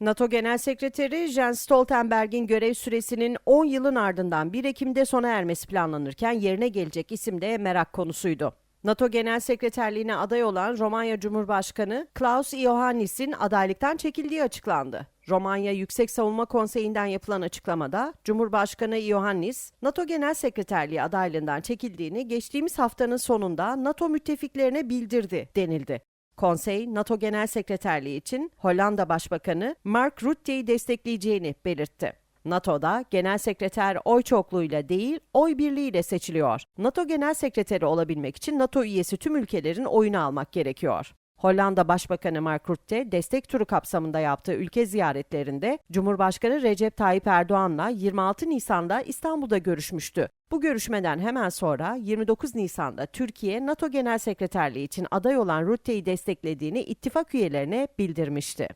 NATO Genel Sekreteri Jens Stoltenberg'in görev süresinin 10 yılın ardından 1 Ekim'de sona ermesi planlanırken yerine gelecek isim de merak konusuydu. NATO Genel Sekreterliğine aday olan Romanya Cumhurbaşkanı Klaus Iohannis'in adaylıktan çekildiği açıklandı. Romanya Yüksek Savunma Konseyi'nden yapılan açıklamada Cumhurbaşkanı Iohannis, NATO Genel Sekreterliği adaylığından çekildiğini geçtiğimiz haftanın sonunda NATO müttefiklerine bildirdi denildi. Konsey, NATO Genel Sekreterliği için Hollanda Başbakanı Mark Rutte'yi destekleyeceğini belirtti. NATO'da genel sekreter oy çokluğuyla değil, oy birliğiyle seçiliyor. NATO Genel Sekreteri olabilmek için NATO üyesi tüm ülkelerin oyunu almak gerekiyor. Hollanda Başbakanı Mark Rutte destek turu kapsamında yaptığı ülke ziyaretlerinde Cumhurbaşkanı Recep Tayyip Erdoğan'la 26 Nisan'da İstanbul'da görüşmüştü. Bu görüşmeden hemen sonra 29 Nisan'da Türkiye NATO Genel Sekreterliği için aday olan Rutte'yi desteklediğini ittifak üyelerine bildirmişti.